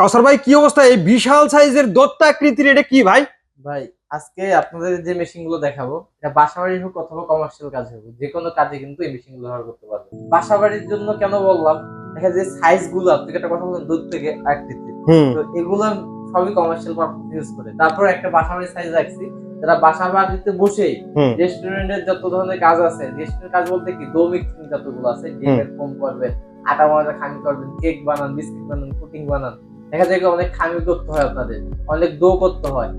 কাউসার ভাই কি অবস্থা? এই বিশাল সাইজের দত্ত আকৃতির এটা কি ভাই? ভাই আজকে আপনাদের যে মেশিনগুলো দেখাবো এটা বাসাবাড়ির হোক অথবা কমার্শিয়াল কাজ হোক যে কোনো কাজে কিন্তু এই মেশিনগুলো ব্যবহার করতে পারবে বাসাবাড়ির জন্য কেন বললাম? দেখা যায় সাইজগুলো আপনি একটা কথা বললেন দুধ থেকে আকৃতি তো এগুলো সবই কমার্শিয়াল পারপাস ইউজ করে। তারপর একটা বাসাবাড়ির সাইজ রাখছি যারা বাসা বাড়িতে বসেই হুম। রেস্টুরেন্টের যত ধরনের কাজ আছে রেস্টুরেন্ট কাজ বলতে কি? দো মিক্সিং যতগুলো আছে ডিমের ফোম করবেন আটা ময়দা খামি করবেন কেক বানান বিস্কিট বানান পুটিং বানান দেখা যায় অনেক খামি করতে হয় আপনাদের অনেক দো করতে হয়।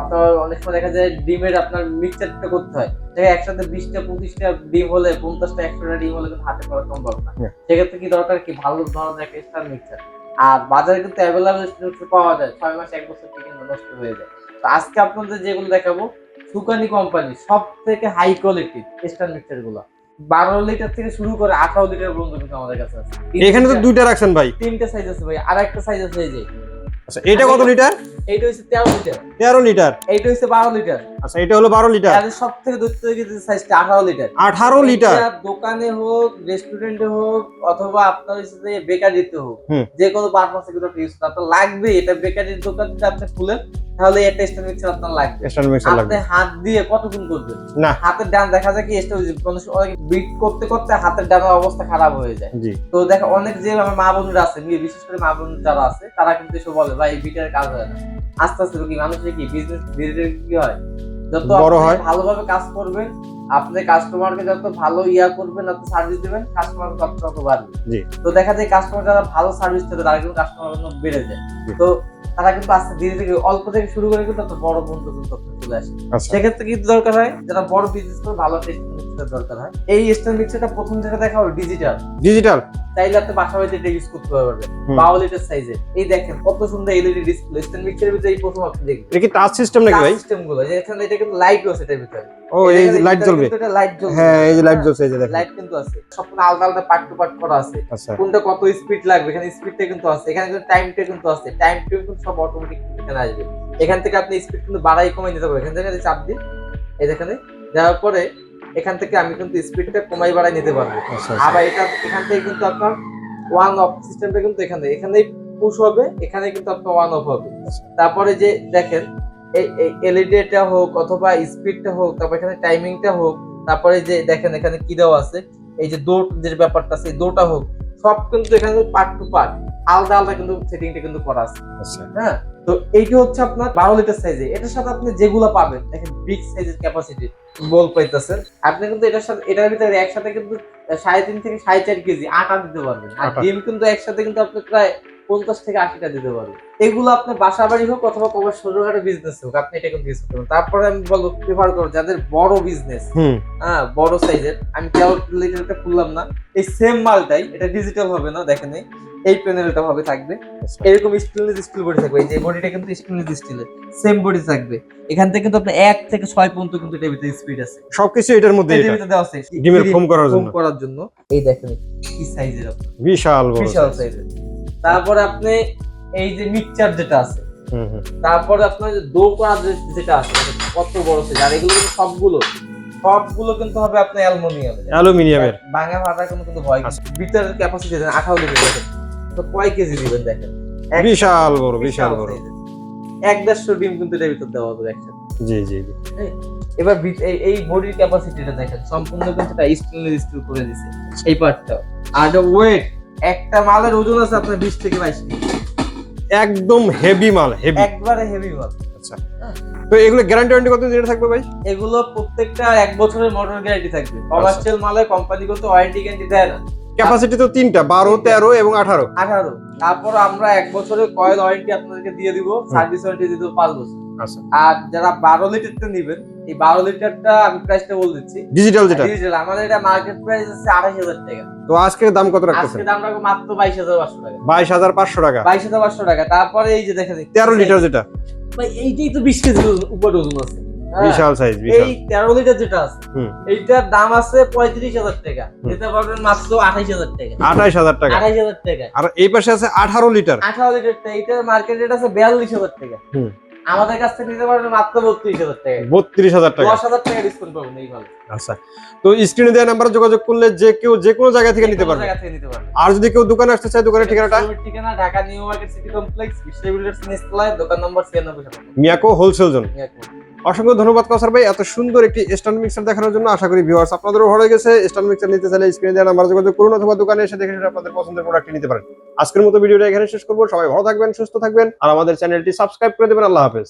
আপনার অনেক সময় দেখা যায় ডিমের আপনার মিক্সচারটা করতে হয়। দেখা একসাথে বিশটা পঁচিশটা ডিম হলে পঞ্চাশটা একশোটা ডিম হলে কিন্তু হাতে করা সম্ভব না। সেক্ষেত্রে কি দরকার কি? ভালো ধরনের একটা স্টার মিক্সচার আর বাজারে কিন্তু অ্যাভেলেবল পাওয়া যায়। ছয় মাস এক বছর থেকে নষ্ট হয়ে যায়। তো আজকে আপনাদের যেগুলো দেখাবো সুকানি কোম্পানি সব থেকে হাই কোয়ালিটি স্টার মিক্সচারগুলো। বারো লিটার থেকে শুরু করে আঠারো লিটার পর্যন্ত কিন্তু আমাদের কাছে আছে। এখানে তো দুইটা রাখছেন ভাই। তিনটা সাইজ আছে ভাই আর একটা সাইজ আছে এই যে। আচ্ছা এটা কত লিটার? এইটা হচ্ছে তেরো লিটার। তেরো লিটার? এইটা হচ্ছে বারো লিটার। আচ্ছা এটা হলো বারো লিটার? আর সব থেকে দূর থেকে সাইজটা আঠারো লিটার। আঠারো লিটার? দোকানে হোক রেস্টুরেন্টে হোক অথবা আপনার হচ্ছে যে বেকারিতে হোক যে কোনো পারপাসে কিন্তু ইউজ আপনার লাগবে এটা বেকারির দোকান যদি আপনি খুলেন তাহলে একটা স্টার মিক্সার আপনার লাগবে। স্ট্যান্ড মিক্সার আপনি হাত দিয়ে কতক্ষণ করবেন? না। হাতের ডান দেখা যায় কি স্টার অনেক বিট করতে করতে হাতের ডানের অবস্থা খারাপ হয়ে যায়। তো দেখো অনেক যে আমার মা বোনরা আছে বিশেষ করে মা বোন যারা আছে তারা কিন্তু এসে বলে ভাই এই বিটের কাজ হয় না। আস্তে আস্তে কি মানুষের কি বিজনেস ধীরে ধীরে কি হয় যত বড় হয়। ভালোভাবে কাজ করবেন আপনি কাস্টমারকে যত ভালো ইয়া করবেন আপনি সার্ভিস দিবেন কাস্টমার তত তত বাড়বে। তো দেখা যায় কাস্টমার যারা ভালো সার্ভিস দেবে তারা কিন্তু কাস্টমার বেড়ে যায়। তো তারা কিন্তু আস্তে ধীরে ধীরে অল্প থেকে শুরু করে কিন্তু তত বড় বন্ধু কিন্তু তত চলে আসে। আচ্ছা। সেক্ষেত্রে কি দরকার হয় যারা বড় বিজনেস করে ভালো দরকার হয়। এই স্টার মিক্সারটা প্রথম থেকে দেখা হবে ডিজিটাল ডিজিটাল চাইলে আপনি বাসা বাড়িতে এটা ইউজ করতে পারবেন। লিটার সাইজের এই দেখেন কত সুন্দর এলইডি ডিসপ্লে স্ট্যান্ড মিক্সারের ভিতরে এই প্রথম আপনি দেখবেন। এটা কি টাচ সিস্টেম নাকি ভাই? সিস্টেমগুলো এখানে এটা কিন্তু লাইট আছে এটার ভিতরে। ও এই যে লাইট জ্বলবে। লাইট জ্বলবে। হ্যাঁ এই যে লাইট জ্বলছে এই যে দেখেন। লাইট কিন্তু আছে। সম্পূর্ণ আলাদা আলাদা পার্ট টু পার্ট করা আছে। আচ্ছা। কোনটা কত স্পিড লাগবে এখানে স্পিডটা কিন্তু আছে। এখানে কিন্তু টাইমটা কিন্তু আছে। টাইম টেবিল কিন্তু সব অটোমেটিক এখানে আসবে। এখান থেকে আপনি স্পিড কিন্তু বাড়াই কমাই নিতে পারবেন। এখান থেকে চাপ দিন এই দেখেন দেওয়ার পরে এখান থেকে আমি কিন্তু স্পিডটা কমাই বাড়াই নিতে পারব। আচ্ছা আবার এটা এখান থেকে কিন্তু আপনার ওয়ান অফ সিস্টেমটা কিন্তু এখানে এখানেই পুশ হবে এখানে কিন্তু আপনার ওয়ান অফ হবে। তারপরে যে দেখেন এলইডিটা হোক অথবা স্পিডটা হোক তারপর এখানে টাইমিংটা হোক তারপরে যে দেখেন এখানে কি দেওয়া আছে এই যে দৌড় যে ব্যাপারটা আছে দৌড়টা হোক সব কিন্তু এখানে পার্ট টু পার্ট আলাদা আলাদা কিন্তু সেটিংটা কিন্তু করা আছে। আচ্ছা। হ্যাঁ? তো এইটা হচ্ছে আপনার বারো লিটার সাইজে এটার সাথে আপনি যেগুলো পাবেন দেখেন বিগ সাইজের ক্যাপাসিটি বল পাইতেছেন আপনি কিন্তু এটার সাথে এটার ভিতরে একসাথে কিন্তু সাড়ে তিন থেকে সাড়ে চার কেজি আটা দিতে পারবেন। আর। ডিম কিন্তু একসাথে কিন্তু আপনি প্রায় পঞ্চাশ থেকে আশিটা দিতে পারবেন এগুলো আপনি বাসা বাড়ি হোক অথবা কবার ছোটখাটো বিজনেস হোক আপনি এটা কিন্তু ইউজ করতে পারেন। তারপরে আমি বলব প্রিফার করো যাদের বড় বিজনেস হ্যাঁ বড় সাইজের আমি তেরো খুললাম না। এই সেম মালটাই এটা ডিজিটাল হবে না দেখেন এই, প্যানেলটা হবে থাকবে। আচ্ছা। এরকম স্টেনলেস স্টিল বডি থাকবে এই যে বডিটা কিন্তু স্টেনলেস স্টিলের সেম বডি থাকবে। এখান থেকে কিন্তু আপনার এক থেকে ছয় পর্যন্ত কিন্তু এটার ভিতরে স্পিড আছে। সবকিছু এটার মধ্যে এটা। ভিতরে দেওয়া আছে। ডিমের ফোম করার ফোম জন্য। করার জন্য। এই দেখেন কি সাইজের বিশাল বড় বিশাল সাইজের তারপরে আপনি এই যে মিক্সচার যেটা আছে হুম হুম। তারপরে আপনার যে দো করা যেটা আছে কত বড় সাইজ আর এগুলো কিন্তু সবগুলো সবগুলো কিন্তু হবে আপনার অ্যালুমিনিয়ামের। অ্যালুমিনিয়ামের। বাঙা ফাটা কোনো কিন্তু ভয় আচ্ছা। ভিতরের ক্যাপাসিটি দেন আঠারো লিটার দেখেন। তো কয় কেজি দিবেন দেখেন? এক- বিশাল বড় বিশাল বড়। এক দেড়শো ডিম কিন্তু এটার ভিতর দেওয়া হবে একসাথে জি জি জি। এবার এই- বডির ক্যাপাসিটিটা দেখেন। সম্পূর্ণ কিন্তু এটা স্টেনলেস স্টিল করে দিছে। এই পার্টটা আর ওয়েট একটা মালের ওজন আছে আপনার বিশ থেকে বাইশ কেজি। একদম হেভি মাল হেভি একবারে হেভি মাল। আচ্ছা। তো এগুলো গ্যারান্টি ওয়ারেন্টি কত দিনের থাকবে ভাই? এগুলো প্রত্যেকটা এক বছরের মোটর গ্যারান্টি থাকবে। কমার্শিয়াল মালে কোম্পানিগত ওয়ারেন্টি গ্যারান্টি দেয় না। ক্যাপাসিটি তো তিনটা বারো তেরো এবং আঠারো। আঠারো। তারপর আমরা এক বছরের কয়েল ওয়ারেন্টি আপনাদেরকে দিয়ে দিব সার্ভিস ওয়ারেন্টি দিয়ে দেবো পাঁচ বছর। আচ্ছা। আর যারা বারো লিটারটা নিবেন এই বারো লিটারটা আমি প্রাইসটা বলে দিচ্ছি। ডিজিটাল যেটা? ডিজিটাল আমাদের এটা মার্কেট প্রাইস আছে আড়াই হাজার টাকা। তো আজকের দাম কত রাখতেছেন? আজকে দাম রাখব মাত্র বাইশ হাজার পাঁচশো টাকা। বাইশ হাজার পাঁচশো টাকা। বাইশ হাজার পাঁচশো টাকা। তারপরে এই যে দেখা দেখেন তেরো লিটার যেটা? ভাই এইটাই তো বিশ কেজি উপরে ওজন আছে। হ্যাঁ। বিশাল সাইজ এই তেরো লিটার যেটা আছে এইটার দাম আছে পঁয়ত্রিশ হাজার টাকা। হুম। দিতে পারবেন মাত্র আঠাইশ হাজার টাকা। আঠাইশ হাজার টাকা। আঠাইশ হাজার টাকা। আর এই পাশে আছে আঠারো লিটার লিটারটা মার্কেট রেট আছে বিয়াল্লিশ হাজার টাকা। হুম। আমাদের কাছ থেকে নিতে পারবেন মাত্র বত্রিশ হাজার টাকা। বত্রিশ হাজার টাকা। দশ হাজার টাকা ডিসকাউন্ট পাবেন এইভাবে আচ্ছা। তো স্ক্রিনে দেওয়া নাম্বারে যোগাযোগ করলে যে কেউ যে কোনো জায়গা থেকে নিতে পারবে। জায়গা থেকে নিতে আর যদি কেউ দোকানে আসতে চায় দোকানের ঠিকানাটা? ঠিকানা Dhaka new market city complex বিশ্ববিদ্যালয়ের সিনেস্তলায় দোকান নম্বর ছিয়ানব্বই সাতান্ন মিয়াকো হোলসেল জোন। অসংখ্য ধন্যবাদ কসার ভাই। এত সুন্দর একটি স্ট্যান্ড মিক্সার দেখানোর জন্য আশা করি ভিউয়ার্স আপনাদেরও ভালো গেছে স্ট্যান্ড মিক্সার নিতে চাইলে স্ক্রিনে দেওয়া নাম্বার যোগাযোগ করুন অথবা দোকানে এসে দেখে সেটা আপনাদের পছন্দের প্রোডাক্টটি নিতে পারেন। আজকের মতো ভিডিওটা এখানে শেষ করব। সবাই ভালো থাকবেন, সুস্থ থাকবেন। আর আমাদের চ্যানেলটি সাবস্ক্রাইব করে দেবেন। আল্লাহ হাফেজ।